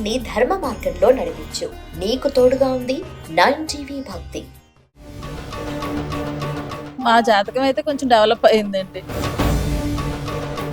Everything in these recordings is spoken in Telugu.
జీవితాన్ని ధర్మ మార్గంలో నడిపించు. నీకు తోడుగా ఉంది నైన్ టీవీ భక్తి. మా జాతకం అయితే కొంచెం డెవలప్ అయిందండి.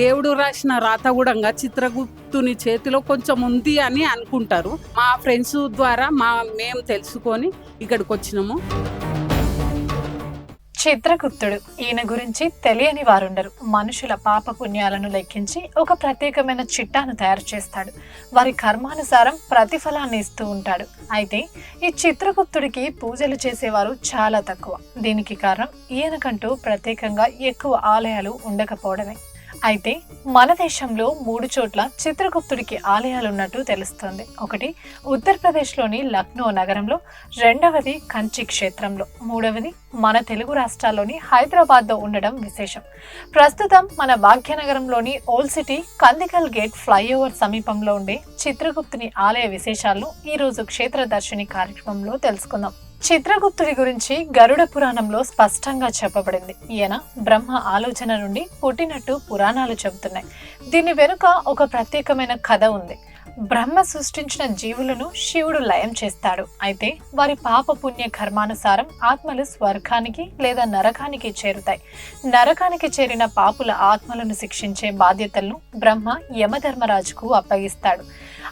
దేవుడు రాసిన రాత కూడా చిత్రగుప్తుని చేతిలో కొంచెం ఉంది అని అనుకుంటారు. మా ఫ్రెండ్స్ ద్వారా మా మేము తెలుసుకొని ఇక్కడికి వచ్చినాము. చిత్రగుప్తుడు. ఈయన గురించి తెలియని వారుండరు. మనుషుల పాప పుణ్యాలను లెక్కించి ఒక ప్రత్యేకమైన చిట్టాను తయారు చేస్తాడు. వారి కర్మానుసారం ప్రతిఫలాన్ని ఇస్తూ ఉంటాడు. అయితే ఈ చిత్రగుప్తుడికి పూజలు చేసేవారు చాలా తక్కువ. దీనికి కారణం ఈయనకంటూ ప్రత్యేకంగా ఎక్కువ ఆలయాలు ఉండకపోవడమే. అయితే మన దేశంలో మూడు చోట్ల చిత్రగుప్తుడికి ఆలయాలు ఉన్నట్టు తెలుస్తోంది. ఒకటి ఉత్తరప్రదేశ్లోని లక్నో నగరంలో రెండవది కంచి క్షేత్రంలో మూడవది మన తెలుగు రాష్ట్రాల్లోని హైదరాబాద్లో ఉండడం విశేషం. ప్రస్తుతం మన భాగ్యనగరంలోని old city Kandikal gate flyover సమీపంలో ఉండే చిత్రగుప్తుని ఆలయ విశేషాలను ఈరోజు క్షేత్ర దర్శిని కార్యక్రమంలో తెలుసుకుందాం. చిత్రగుప్తుడి గురించి గరుడ పురాణంలో స్పష్టంగా చెప్పబడింది. ఈయన బ్రహ్మ ఆలోచన నుండి పుట్టినట్టు పురాణాలు చెబుతున్నాయి. దీని వెనుక ఒక ప్రత్యేకమైన కథ ఉంది. బ్రహ్మ సృష్టించిన జీవులను శివుడు లయం చేస్తాడు. అయితే వారి పాప పుణ్య కర్మానుసారం ఆత్మలు స్వర్గానికి లేదా నరకానికి చేరుతాయి. నరకానికి చేరిన పాపుల ఆత్మలను శిక్షించే బాధ్యతలను బ్రహ్మ యమధర్మరాజుకు అప్పగిస్తాడు.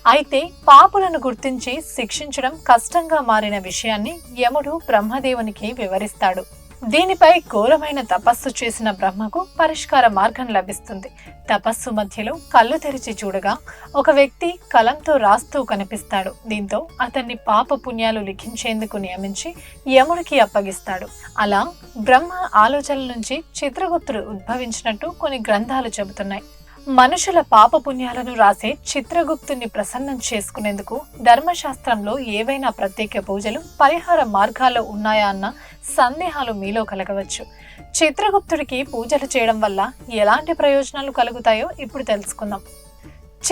అయితే పాపులను గుర్తించి శిక్షించడం కష్టంగా మారిన విషయాన్ని యముడు బ్రహ్మదేవునికి వివరిస్తాడు. దీనిపై ఘోరమైన తపస్సు చేసిన బ్రహ్మకు పరిష్కార మార్గం లభిస్తుంది. తపస్సు మధ్యలో కళ్ళు తెరిచి చూడగా ఒక వ్యక్తి కలంతో రాస్తూ కనిపిస్తాడు. దీంతో అతన్ని పాప పుణ్యాలు లిఖించేందుకు నియమించి యముడికి అప్పగిస్తాడు. అలా బ్రహ్మ ఆలోచనల నుంచి చిత్రగుప్తుడు ఉద్భవించినట్టు కొన్ని గ్రంథాలు చెబుతున్నాయి. మనుషుల పాప పుణ్యాలను రాసే చిత్రగుప్తుని ప్రసన్నం చేసుకునేందుకు ధర్మశాస్త్రంలో ఏవైనా ప్రత్యేక పూజలు పరిహార మార్గాల్లో ఉన్నాయా అన్న సందేహాలు మీలో కలగవచ్చు. చిత్రగుప్తుడికి పూజలు చేయడం వల్ల ఎలాంటి ప్రయోజనాలు కలుగుతాయో ఇప్పుడు తెలుసుకుందాం.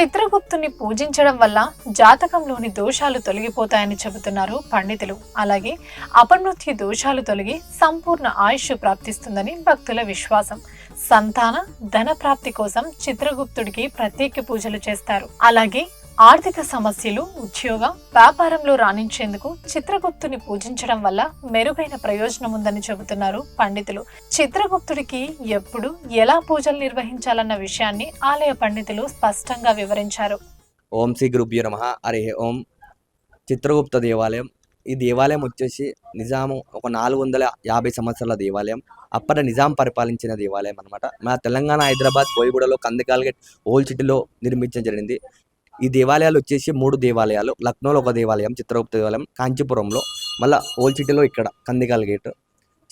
చిత్రగుప్తుని పూజించడం వల్ల జాతకంలోని దోషాలు తొలగిపోతాయని చెబుతున్నారు పండితులు. అలాగే అపమృత్యు దోషాలు తొలగి సంపూర్ణ ఆయుష్ ప్రాప్తిస్తుందని భక్తుల విశ్వాసం. సంతాన ధన ప్రాప్తి కోసం చిత్రగుప్తుడికి ప్రత్యేక పూజలు చేస్తారు. అలాగే ఆర్థిక సమస్యలు ఉద్యోగ వ్యాపారంలో రాణించేందుకు చిత్రగుప్తుని పూజించడం వల్ల మెరుగైన ప్రయోజనం ఉందని చెబుతున్నారు పండితులు. చిత్రగుప్తుడికి ఎప్పుడు ఎలా పూజలు నిర్వహించాలన్న విషయాన్ని ఆలయ పండితులు స్పష్టంగా వివరించారు. ఓం శ్రీ గురుభ్యో నమ. హరి ఓం. చిత్రగుప్త దేవాలయం ఈ దేవాలయం వచ్చేసి నిజాము ఒక నాలుగు వందల యాభై సంవత్సరాల దేవాలయం. అప్పట నిజాం పరిపాలించిన దేవాలయం అనమాట మన తెలంగాణ హైదరాబాద్ బోయిగూడలో కందికాల్ గేట్ ఓల్డ్ సిటీలో నిర్మించడం జరిగింది. ఈ దేవాలయాలు వచ్చేసి మూడు దేవాలయాలు. లక్నోలో ఒక దేవాలయం చిత్రగుప్త దేవాలయం కాంచీపురంలో. మళ్ళీ ఓల్డ్ సిటీలో ఇక్కడ కందికాల్ గేట్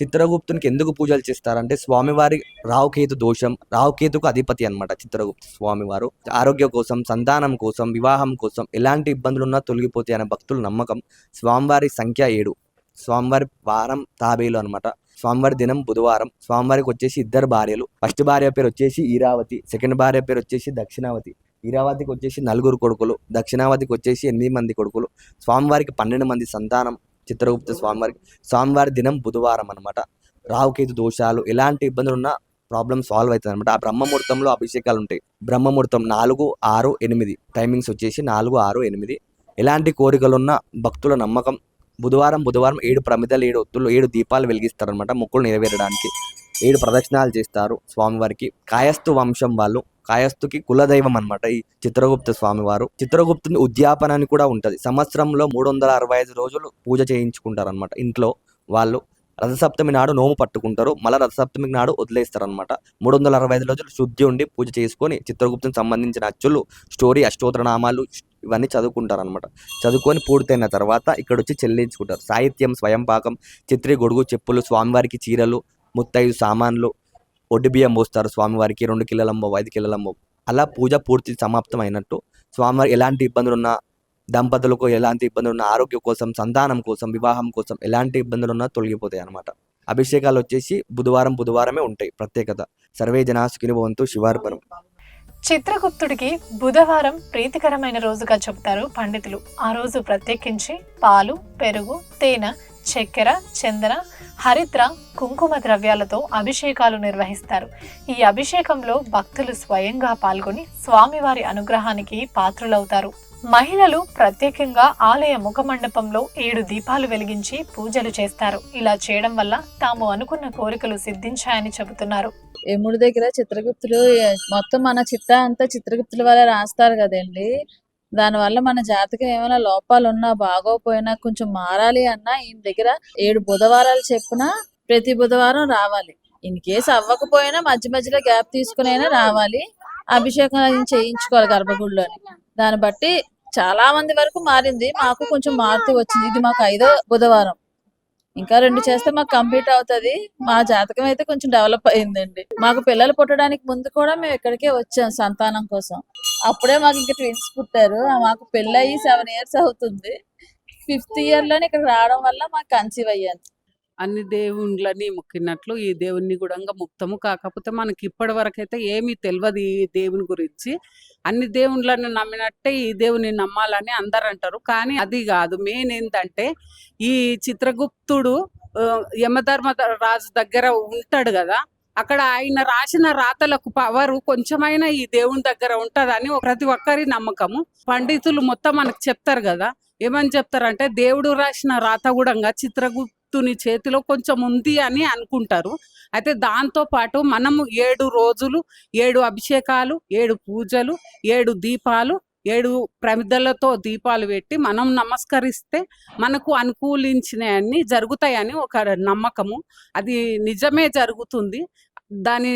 చిత్రగుప్తునికి ఎందుకు పూజలు చేస్తారంటే స్వామివారి రావుకేతు దోషం రావుకేతుకు అధిపతి అనమాట చిత్రగుప్త స్వామివారు. ఆరోగ్య కోసం సంతానం కోసం వివాహం కోసం ఎలాంటి ఇబ్బందులున్నా తొలగిపోతాయి అనే భక్తుల నమ్మకం స్వామివారి సంఖ్య ఏడు. స్వామివారి వారం తాబేలు అనమాట స్వామివారి దినం బుధవారం. స్వామివారికి వచ్చేసి ఇద్దరు భార్యలు. ఫస్ట్ భార్య పేరు వచ్చేసి ఈరావతి. సెకండ్ భార్య పేరు వచ్చేసి దక్షిణావతి. ఈరావతికి వచ్చేసి నలుగురు కొడుకులు. దక్షిణావతికి వచ్చేసి ఎనిమిది మంది కొడుకులు. స్వామివారికి పన్నెండు మంది సంతానం. చిత్రగుప్త స్వామివారికి స్వామివారి దినం బుధవారం అనమాట రావుకేతు దోషాలు ఎలాంటి ఇబ్బందులు ఉన్నా ప్రాబ్లం సాల్వ్ అవుతుంది అనమాట ఆ బ్రహ్మముహూర్తంలో అభిషేకాలు ఉంటాయి. బ్రహ్మముహూర్తం నాలుగు ఆరు ఎనిమిది. టైమింగ్స్ వచ్చేసి నాలుగు ఆరు ఎనిమిది. ఎలాంటి కోరికలున్న భక్తుల నమ్మకం. బుధవారం బుధవారం ఏడు ప్రమిదలు ఏడు ఒత్తులు ఏడు దీపాలు వెలిగిస్తారనమాట మొక్కులు నెరవేరడానికి ఏడు ప్రదక్షిణాలు చేస్తారు స్వామివారికి. కాయస్థు వంశం వాళ్ళు కాయస్థుకి కులదైవం అనమాట ఈ చిత్రగుప్త స్వామివారు. చిత్రగుప్తుని ఉద్యాపన అని కూడా ఉంటుంది. సంవత్సరంలో మూడు వందల అరవై ఐదు రోజులు పూజ చేయించుకుంటారు అనమాట ఇంట్లో వాళ్ళు రథసప్తమి నాడు నోము పట్టుకుంటారు. మళ్ళీ రథసప్తమి నాడు వదిలేస్తారనమాట మూడు వందల అరవై ఐదు రోజులు శుద్ధి ఉండి పూజ చేసుకొని చిత్రగుప్తునికి సంబంధించిన అచ్చులు స్టోరీ అష్టోత్తరనామాలు ఇవన్నీ చదువుకుంటారనమాట చదువుకొని పూర్తయిన తర్వాత ఇక్కడ వచ్చి చెల్లించుకుంటారు. సాహిత్యం స్వయం పాకం చిత్రి గొడుగు చెప్పులు స్వామివారికి చీరలు ముత్తైదు సామాన్లు ఒడ్డు బియ్యం పోస్తారు. స్వామివారికి రెండు కిలోలంబో ఐదు కిలోలంబో అలా పూజ పూర్తి సమాప్తం అయినట్టు స్వామివారి ఎలాంటి ఇబ్బందులున్నా దంపతులకు ఎలాంటి ఇబ్బందులున్నా ఆరోగ్యం కోసం సంతానం కోసం వివాహం కోసం ఎలాంటి ఇబ్బందులు ఉన్నా తొలగిపోతాయి అనమాట అభిషేకాలు వచ్చేసి బుధవారం బుధవారమే ఉంటాయి ప్రత్యేకత. సర్వే జనాసుకిని భవంతు శివార్పణం. చిత్రగుప్తుడికి బుధవారం ప్రీతికరమైన రోజుగా చెబుతారు పండితులు. ఆ రోజు ప్రత్యేకించి పాలు పెరుగు తేనె చక్కెర చందన హరిద్ర కుంకుమ ద్రవ్యాలతో అభిషేకాలు నిర్వహిస్తారు. ఈ అభిషేకంలో భక్తులు స్వయంగా పాల్గొని స్వామివారి అనుగ్రహానికి పాత్రులవుతారు. మహిళలు ప్రత్యేకంగా ఆలయ ముఖ మండపంలో ఏడు దీపాలు వెలిగించి పూజలు చేస్తారు. ఇలా చేయడం వల్ల తాము అనుకున్న కోరికలు సిద్ధించాయని చెబుతున్నారు. ఏముడి దగ్గర చిత్రగుప్తులు మొత్తం మన చిట్టా అంతా చిత్రగుప్తుల వల్ల రాస్తారు కదండి. దానివల్ల మన జాతకం ఏమైనా లోపాలు ఉన్నా బాగోపోయినా కొంచెం మారాలి అన్నా ఈయన దగ్గర ఏడు బుధవారాలు చెప్పిన ప్రతి బుధవారం రావాలి. ఇన్ కేసు అవ్వకపోయినా మధ్య మధ్యలో గ్యాప్ తీసుకుని అయినా రావాలి. అభిషేకం అది చేయించుకోవాలి గర్భగుడిలోని. దాన్ని బట్టి చాలా మంది వరకు మారింది. మాకు కొంచెం మారుతూ వచ్చింది. ఇది మాకు ఐదో బుధవారం. ఇంకా రెండు చేస్తే మాకు కంప్లీట్ అవుతది. మా జాతకం అయితే కొంచెం డెవలప్ అయిందండి. మాకు పిల్లలు పుట్టడానికి ముందు కూడా మేము ఇక్కడికే వచ్చాం సంతానం కోసం. అప్పుడే మాకు ఇంకా ట్విన్స్ పుట్టారు. మాకు పెళ్ళి అయ్యి సెవెన్ ఇయర్స్ అవుతుంది. ఫిఫ్త్ ఇయర్లోనే ఇక్కడ రావడం వల్ల మాకు కన్సీవ్ అయ్యాను. అన్ని దేవుళ్ళని మొక్కినట్లు ఈ దేవుణ్ణి కూడా ముక్తము. కాకపోతే మనకి ఇప్పటి వరకు అయితే ఏమీ తెలియదు ఈ దేవుని గురించి. అన్ని దేవుళ్ళని నమ్మినట్టే ఈ దేవుని నమ్మాలని అందరు అంటారు. కానీ అది కాదు. మెయిన్ ఏంటంటే ఈ చిత్రగుప్తుడు యమధర్మ రాజు దగ్గర ఉంటాడు కదా. అక్కడ ఆయన రాసిన రాతలకు పవర్ కొంచెమైనా ఈ దేవుని దగ్గర ఉంటదని ప్రతి ఒక్కరి నమ్మకము. పండితులు మొత్తం మనకు చెప్తారు కదా ఏమని చెప్తారంటే దేవుడు రాసిన రాత కూడా చిత్రగుప్తుని చేతిలో కొంచెం ఉంది అని అనుకుంటారు. అయితే దాంతో పాటు మనము ఏడు రోజులు ఏడు అభిషేకాలు ఏడు పూజలు ఏడు దీపాలు ఏడు ప్రమిదలతో దీపాలు పెట్టి మనం నమస్కరిస్తే మనకు అనుకూలించినవన్నీ జరుగుతాయని ఒక నమ్మకము. అది నిజమే జరుగుతుంది. దాని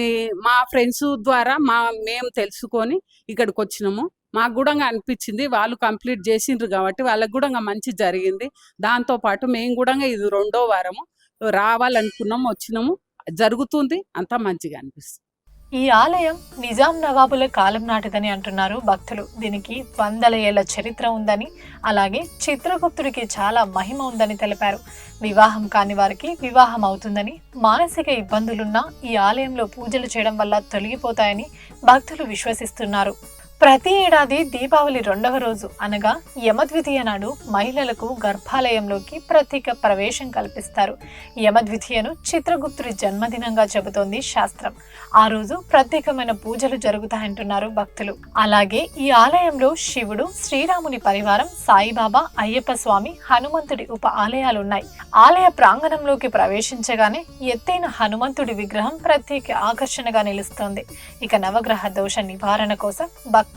మా ఫ్రెండ్స్ ద్వారా మా మేము తెలుసుకొని ఇక్కడికి వచ్చినాము మాకు కూడా అనిపించింది వాళ్ళు కంప్లీట్ చేసిండ్రు కాబట్టి వాళ్ళకి కూడా మంచి జరిగింది. దాంతో పాటు మేము కూడా ఇది రెండో వారము రావాలనుకున్నాము వచ్చినాము. జరుగుతుంది అంతా మంచిగా అనిపిస్తుంది. ఈ ఆలయం నిజాం నవాబుల కాలం నాటిదని అంటున్నారు భక్తులు. దీనికి వందల ఏళ్ళ చరిత్ర ఉందని అలాగే చిత్రగుప్తుడికి చాలా మహిమ ఉందని తెలిపారు. వివాహం కాని వారికి వివాహం అవుతుందని మానసిక ఇబ్బందులున్నా ఈ ఆలయంలో పూజలు చేయడం వల్ల తొలగిపోతాయని భక్తులు విశ్వసిస్తున్నారు. ప్రతి ఏడాది దీపావళి రెండవ రోజు అనగా యమద్వితీయ నాడు మహిళలకు గర్భాలయంలోకి ప్రత్యేక ప్రవేశం కల్పిస్తారు. యమద్వితీయను చిత్రగుప్తుడి జన్మదినంగా చెబుతోంది శాస్త్రం. ఆ రోజు ప్రత్యేకమైన పూజలు జరుగుతాయంటున్నారు భక్తులు. అలాగే ఈ ఆలయంలో శివుడు శ్రీరాముని పరివారం సాయిబాబా అయ్యప్ప స్వామి హనుమంతుడి ఉప ఆలయాలున్నాయి. ఆలయ ప్రాంగణంలోకి ప్రవేశించగానే ఎత్తైన హనుమంతుడి విగ్రహం ప్రత్యేక ఆకర్షణగా నిలుస్తోంది. ఇక నవగ్రహ దోష నివారణ కోసం భక్తులు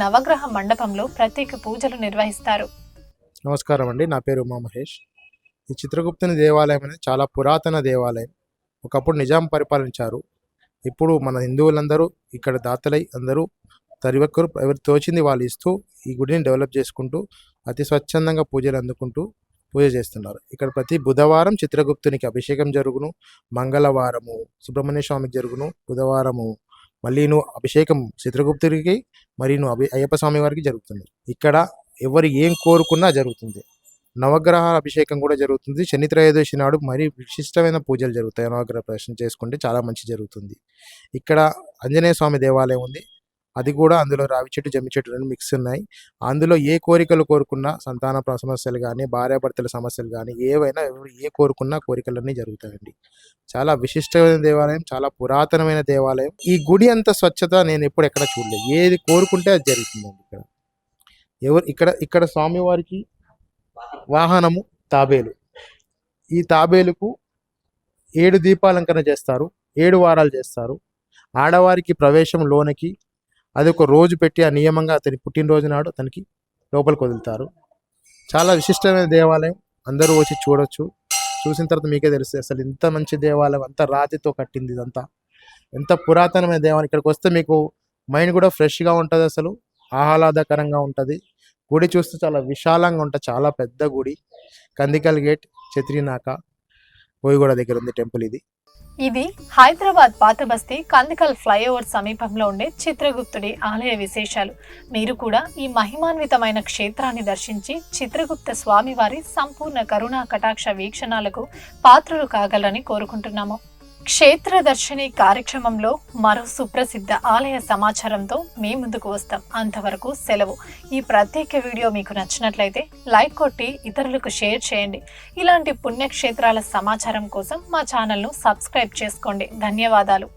నవగ్రహ మండపంలో ప్రత్యేక పూజలు నిర్వహిస్తారు. నమస్కారం అండి నా పేరు ఉమా మహేష్ ఈ చిత్రగుప్తుని దేవాలయం అనేది చాలా పురాతన దేవాలయం. ఒకప్పుడు నిజాం పరిపాలించారు. ఇప్పుడు మన హిందువులందరూ ఇక్కడ దాతలై అందరూ తరి ఒక్కరు ఎవరు తోచింది వాళ్ళు ఇస్తూ ఈ గుడిని డెవలప్ చేసుకుంటూ అతి స్వచ్ఛందంగా పూజలు అందుకుంటూ పూజ చేస్తున్నారు. ఇక్కడ ప్రతి బుధవారం చిత్రగుప్తునికి అభిషేకం జరుగును. మంగళవారము సుబ్రహ్మణ్య స్వామికి జరుగును. బుధవారము మళ్ళీను అభిషేకం చిత్రగుప్తుడికి మరీను అభి అయ్యప్ప స్వామి వారికి జరుగుతుంది. ఇక్కడ ఎవరు ఏం కోరుకున్నా జరుగుతుంది. నవగ్రహ అభిషేకం కూడా జరుగుతుంది. శని త్రయోదశి నాడు మరి విశిష్టమైన పూజలు జరుగుతాయి. నవగ్రహ ప్రదర్శన చేసుకుంటే చాలా మంచి జరుగుతుంది. ఇక్కడ ఆంజనేయ స్వామి దేవాలయం ఉంది. అది కూడా అందులో రావి చెట్టు జమ్మి చెట్టు రెండు మిక్స్ ఉన్నాయి. అందులో ఏ కోరికలు కోరుకున్నా సంతాన ప్ర- సమస్యలు కానీ భార్యాభర్తల సమస్యలు కానీ ఏవైనా ఎవరు ఏ కోరుకున్నా కోరికలన్నీ జరుగుతాయండి. చాలా విశిష్టమైన దేవాలయం చాలా పురాతనమైన దేవాలయం. ఈ గుడి అంత స్వచ్ఛత నేను ఎప్పుడు ఎక్కడ చూడలేదు ఏది కోరుకుంటే అది జరుగుతుందండి ఇక్కడ. ఎవరు ఇక్కడ ఇక్కడ స్వామివారికి వాహనము తాబేలు. ఈ తాబేలుకు ఏడు దీపాలంకరణ చేస్తారు ఏడు వారాలు చేస్తారు. ఆడవారికి ప్రవేశం లోనికి అది ఒక రోజు పెట్టి ఆ నియమంగా అతని పుట్టినరోజు నాడు అతనికి లోపలికి వదులుతారు. చాలా విశిష్టమైన దేవాలయం. అందరూ వచ్చి చూడొచ్చు. చూసిన తర్వాత మీకే తెలుస్తుంది. అసలు ఇంత మంచి దేవాలయం అంత రాతితో కట్టింది ఇదంతా. ఎంత పురాతనమైన దేవాలయం. ఇక్కడికి వస్తే మీకు మైండ్ కూడా ఫ్రెష్గా ఉంటుంది అసలు. ఆహ్లాదకరంగా ఉంటుంది. గుడి చూస్తే చాలా విశాలంగా ఉంటుంది. చాలా పెద్ద గుడి. కందికల్ గేట్ చత్రినాక పోయిగూడ దగ్గర ఉంది టెంపుల్ ఇది. ఇది హైదరాబాద్ పాత బస్తీ కందికల్ ఫ్లైఓవర్ సమీపంలో ఉండే చిత్రగుప్తుడి ఆలయ విశేషాలు. మీరు కూడా ఈ మహిమాన్వితమైన క్షేత్రాన్ని దర్శించి చిత్రగుప్త స్వామివారి సంపూర్ణ కరుణా కటాక్ష వీక్షణాలకు పాత్రలు కాగలని కోరుకుంటున్నాము. క్షేత్ర దర్శిని కార్యక్రమంలో మరో సుప్రసిద్ధ ఆలయ సమాచారంతో మీ ముందుకు వస్తాం. అంతవరకు సెలవు. ఈ ప్రత్యేక వీడియో మీకు నచ్చినట్లయితే లైక్ కొట్టి ఇతరులకు షేర్ చేయండి. ఇలాంటి పుణ్యక్షేత్రాల సమాచారం కోసం మా ఛానల్ను సబ్స్క్రైబ్ చేసుకోండి. ధన్యవాదాలు.